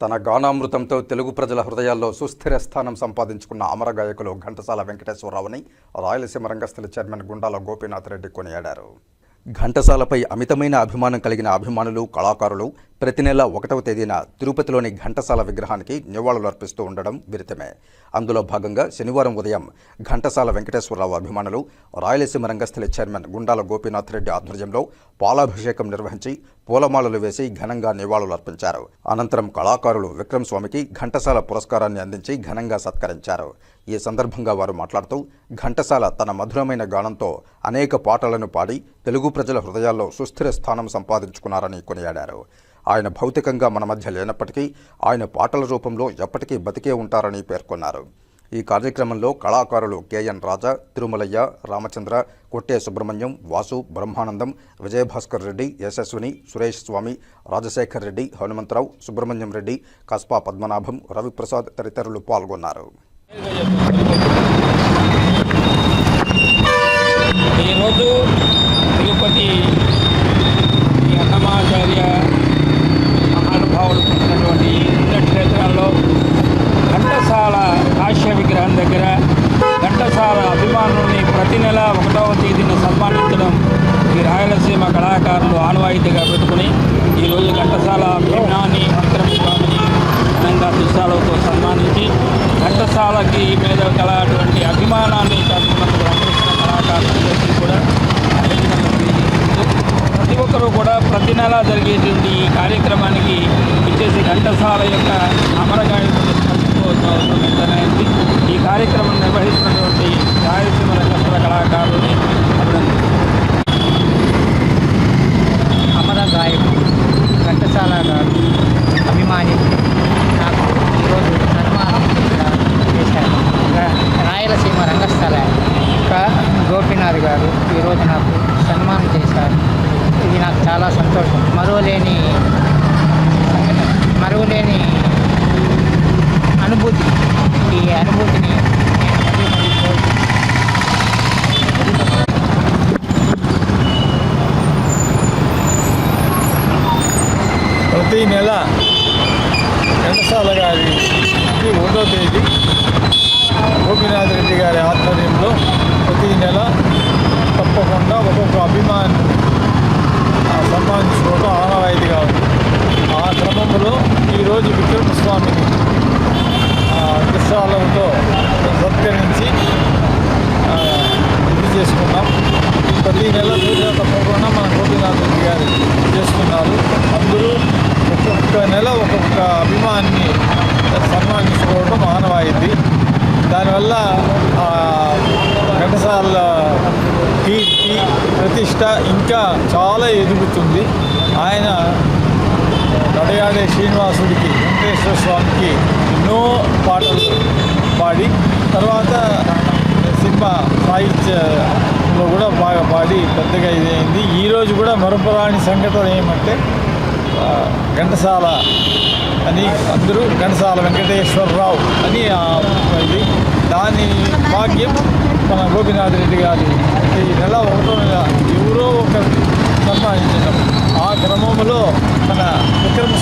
తన గానామృతంతో తెలుగు ప్రజల హృదయాల్లో సుస్థిర స్థానం సంపాదించుకున్న అమర గాయకులు ఘంటసాల వెంకటేశ్వరరావుని రాయలసీమ రంగస్థల చైర్మన్ గుండాల గోపీనాథ్ రెడ్డి కొనియాడారు. ఘంటసాలపై అమితమైన అభిమానం కలిగిన అభిమానులు కళాకారులు ప్రతి నెల ఒకటవ తేదీన తిరుపతిలోని ఘంటసాల విగ్రహానికి నివాళులు అర్పిస్తూ ఉండడం విరితమే. అందులో భాగంగా శనివారం ఉదయం ఘంటసాల వెంకటేశ్వరరావు అభిమానులు రాయలసీమ రంగస్థలి చైర్మన్ గుండాల గోపీనాథ్ రెడ్డి ఆధ్వర్యంలో పాలాభిషేకం నిర్వహించి పూలమాలలు వేసి ఘనంగా నివాళులు అర్పించారు. అనంతరం కళాకారులు విక్రమ్ స్వామికి ఘంటసాల పురస్కారాన్ని అందించి ఘనంగా సత్కరించారు. ఈ సందర్భంగా వారు మాట్లాడుతూ ఘంటసాల తన మధురమైన గానంతో అనేక పాటలను పాడి తెలుగు ప్రజల హృదయాల్లో సుస్థిర స్థానం సంపాదించుకున్నారని కొనియాడారు. ఆయన భౌతికంగా మన మధ్య లేనప్పటికీ ఆయన పాటల రూపంలో ఎప్పటికీ బతికే ఉంటారని పేర్కొన్నారు. ఈ కార్యక్రమంలో కళాకారులు కేఎన్ రాజా తిరుమలయ్య రామచంద్ర కొట్టే సుబ్రహ్మణ్యం వాసు బ్రహ్మానందం విజయభాస్కర్ రెడ్డి యశస్విని సురేష్ స్వామి రాజశేఖర్ రెడ్డి హనుమంతరావు సుబ్రహ్మణ్యం రెడ్డి కస్పా పద్మనాభం రవిప్రసాద్ తదితరులు పాల్గొన్నారు. సన్మానాన్ని ప్రతి నెల ఒకటవ తేదీన సన్మానించడం ఈ రాయలసీమ కళాకారులు ఆనవాయితీగా పెట్టుకుని ఈరోజు ఘంటసాల భీమాని విక్రమ స్వామిని ఘనంగా దుశాలతో సన్మానించి ఘంటసాలకి మీద అటువంటి అభిమానాన్ని చాటుకున్నందుకు రామకృష్ణ కళాకారులందరికీ కూడా అభినందనలు ప్రతి ఒక్కరూ కూడా ప్రతి నెల జరిగేటువంటి ఈ కార్యక్రమానికి ఇచ్చేసి ఘంటసాల యొక్క అమరగాయకులు స్మరించుకోవాల్సిన అవసరం ఎంతైనా ఉంది ఈ కార్యక్రమం నిర్వహిస్తున్నటువంటి రాయలసీమ రంగస్థల కళాకారులని అభినందిస్తున్నాను అమర గాయకుడు ఘంటసాల గారు అభిమాని నాకు ఈరోజు సన్మానం ఇక్కడ చేశారు రా- రాయలసీమ రంగస్థల క- గోపీనాథ్ గారు ఈరోజు నాకు సన్మానం చేశారు ఇది నాకు చాలా సంతోషం. మరువలేని మరువలేని అనుభూతి. ఈ అనుభూతిని ప్రతి నెల ఘంటసాల గారి ఈ ఒకటో తేదీ గోపినాథ్ రెడ్డి గారి ఆధ్వర్యంలో ప్రతి నెల తప్పకుండా ఒక్కొక్క అభిమాని ఆ, సన్మానించుకోవడం ఆనవాయితీగా ఉంది ఆ క్రమంలో ఈరోజు విక్రమస్వామిని విశాలతో సత్కరించి ఆ, ఇది చేసుకున్నాం ప్రతి నెల పూజ తప్పకుండా మన గోపీనాథ్ గారు చేసుకున్నారు అందరూ ఒక్కొక్క నెల ఒక్కొక్క అభిమాన్ని సన్మానించుకోవడం ఆనవాయితీ. దానివల్ల ఘటసాల కీర్తి ప్రతిష్ట ఇంకా చాలా ఎదుగుతుంది. ఆయన నడయాడే శ్రీనివాసుడికి వెంకటేశ్వర స్వామికి ఎన్నో పాటలు పాడి తర్వాత సినిమా సాహిత్య సాహిత్యంలో కూడా బాగా పాడి పెద్దగా ఇదైంది. ఈరోజు కూడా మరపురాని సంఘటన ఏమంటే ఘంటసాల అని అందరూ ఘంటసాల వెంకటేశ్వరరావు అని ఇది దాని భాగ్యం మన గోపినాథ్ రెడ్డి గారు. ఈ నెల ఒకటో నెల ఎవరో ఒక సంపాదించడం. ఆ క్రమంలో మన విక్రమ